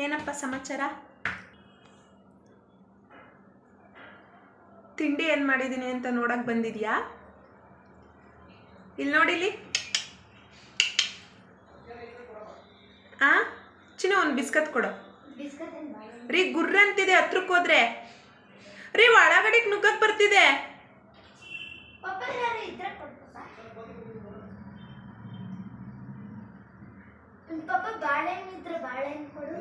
ಏನಪ್ಪ ಸಮಾಚಾರ? ತಿಂಡಿ ಏನು ಮಾಡಿದ್ದೀನಿ ಅಂತ ನೋಡಕ್ಕೆ ಬಂದಿದ್ಯಾ? ಇಲ್ಲಿ. ನೋಡಿಲಿ ಆ? ಚಿನ್ನ ಒಂದು ಬಿಸ್ಕತ್ ಕೊಡು. ಬಾಳೆ ರೀ ಗುರ್ರ ಅಂತಿದೆ ಹತ್ರಕ್ಕೆ ಹೋದ್ರೆ. ರೀ ಒಳಗಡೆಗೆ ನುಗ್ಗಕ್ ಬರ್ತಿದೆ. ಪಪ್ಪ ಯಾರು ಇದ್ರೆ ಕೊಡ್ಪಪ್ಪ ಪಪ್ಪ ಬಾಳೆಹಣ್ಣು ಇದ್ರೆ ಬಾಳೆಹಣ್ಣು ಕೊಡು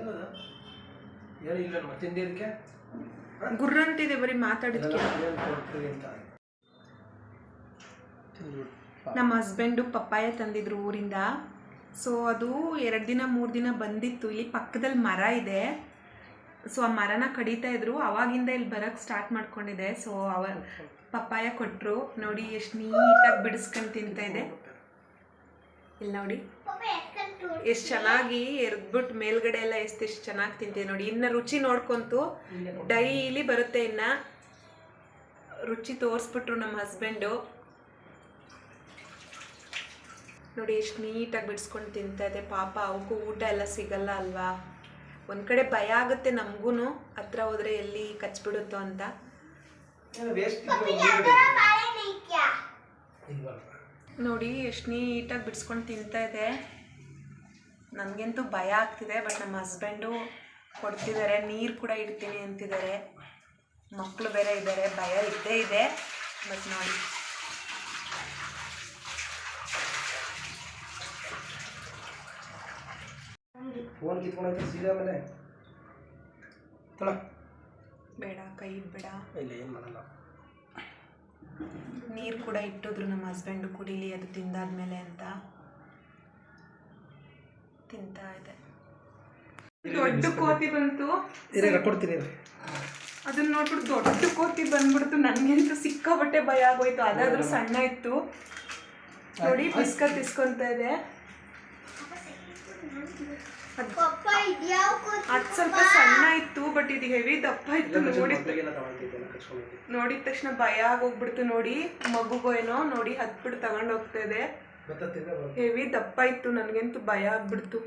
ಏನು ಇಲ್ಲ ಮತ್ತೆ ತಿಂದಿದ್ದಕ್ಕೆ ಗುರ್ರ ಅಂತಿದೆ ಬರೀ ಮಾತಾಡಿದ್ಕೆ ಅಂತ. ನಮ್ಮ ಹಸ್ಬೆಂಡು ಪಪ್ಪಾಯ ತಂದಿದ್ರು ಊರಿಂದ. ಸೊ ಅದು ಎರಡು ದಿನ ಮೂರು ದಿನ ಬಂದಿತ್ತು. ಇಲ್ಲಿ ಪಕ್ಕದಲ್ಲಿ ಮರ ಇದೆ. ಸೊ ಆ ಮರನ ಕಡಿತಾ ಇದ್ರು. ಅವಾಗಿಂದ ಇಲ್ಲಿ ಬರೋಕ್ಕೆ ಸ್ಟಾರ್ಟ್ ಮಾಡ್ಕೊಂಡಿದೆ. ಸೊ ಅವ ಪಪ್ಪಾಯ ಕೊಟ್ಟರು ನೋಡಿ ಎಷ್ಟು ನೀಟಾಗಿ ಬಿಡಿಸ್ಕೊಂಡು ತಿಂತ ಇದೆ. ಇಲ್ಲಿ ನೋಡಿ. ಎಷ್ಟು ಚೆನ್ನಾಗಿ ಎರ್ದ್ಬಿಟ್ಟು ಮೇಲ್ಗಡೆ ಎಲ್ಲ ಎಷ್ಟು ಎಷ್ಟು ಚೆನ್ನಾಗಿ ತಿಂತಿದೆ ನೋಡಿ. ಇನ್ನು ರುಚಿ ನೋಡ್ಕೊಂತು ಡೈಲಿ ಬರುತ್ತೆ ಇನ್ನ. ರುಚಿ ತೋರಿಸ್ಬಿಟ್ರು ನಮ್ಮ ಹಸ್ಬೆಂಡು ನೋಡಿ ಎಷ್ಟು ನೀಟಾಗಿ ಬಿಡಿಸ್ಕೊಂಡು ತಿಂತಾ ಇದೆ. ಪಾಪ ಅವಕ್ಕೂ ಊಟ ಎಲ್ಲ ಸಿಗಲ್ಲ ಅಲ್ವಾ? ಒಂದು ಕಡೆ ಭಯ ಆಗುತ್ತೆ ನಮಗೂ ಹತ್ರ ಹೋದ್ರೆ ಎಲ್ಲಿ ಕಚ್ಬಿಡುತ್ತೋ ಅಂತ. ನೋಡಿ ಎಷ್ಟು ನೀಟಾಗಿ ಬಿಡಿಸ್ಕೊಂಡು ತಿಂತಾ ಇದೆ. ನನಗಂತೂ ಭಯ ಆಗ್ತಿದೆ ಬಟ್ ನಮ್ಮ ಹಸ್ಬೆಂಡು ಕೊಡ್ತಿದ್ದಾರೆ ನೀರು ಕೂಡ ಇಡ್ತೀನಿ ಅಂತಿದ್ದಾರೆ ಮಕ್ಕಳು ಬೇರೆ ಇದ್ದಾರೆ ಭಯ ಇದ್ದೇ ಇದೆ ಬಟ್ ನೋಡಿ. ಫೋನ್ ಕಿತ್ಕೊಂಡೈತೆ ಸೀದಾ ಮೇಲೆ ಬೇಡ ಕೈ ಬೇಡ. ಇಲ್ಲ ಏನು ಮಾಡಲ್ಲ. ನೀರು ಕೂಡ ಇಟ್ಟಿದ್ರು ನಮ್ಮ ಹಸ್ಬೆಂಡು ಕುಡೀಲಿ ಅದು ತಿಂದಾದ್ಮೇಲೆ ಅಂತ. ತಿಂತಾ ಇದೆ. ದೊಡ್ಡ ಕೋತಿ ಬಂತು. ಇರಲ್ಲ ಕೊಡ್ತೀನಿ ಇರು. ಅದನ್ನ ನೋಡ್ಬಿಟ್ಟು ದೊಡ್ಡ ಕೋತಿ ಬಂದ್ಬಿಡ್ತು. ನನಗಂತೂ ಸಿಕ್ಕಾಬಟ್ಟೆ ಭಯ ಆಗೋಯ್ತು. ಅದಾದ್ರೂ ಸಣ್ಣ ಇತ್ತು. ನೋಡಿ ಬಿಸ್ಕತ್ ಇಸ್ಕೊಂತ ಇದೆ. ಇದ್ಯಾವ ಅದ್ ಸ್ವಲ್ಪ ಸಣ್ಣ ಇತ್ತು ಬಟ್ ಇದು ಹೆವಿ ದಪ್ಪ ಇತ್ತು. ನೋಡಿ. ನೋಡಿದ ತಕ್ಷಣ ಭಯ ಆಗೋಗ್ಬಿಡ್ತು ನೋಡಿ. ಮಗುಗೋ ಏನೋ ನೋಡಿ ಹತ್ಬಿಟ್ಟು ತಗೊಂಡೋಗ್ತಾ ಇದೆ. ಹೆವಿ ದಪ್ಪ ಇತ್ತು ನನಗಂತೂ ಭಯ ಆಗ್ಬಿಡ್ತು.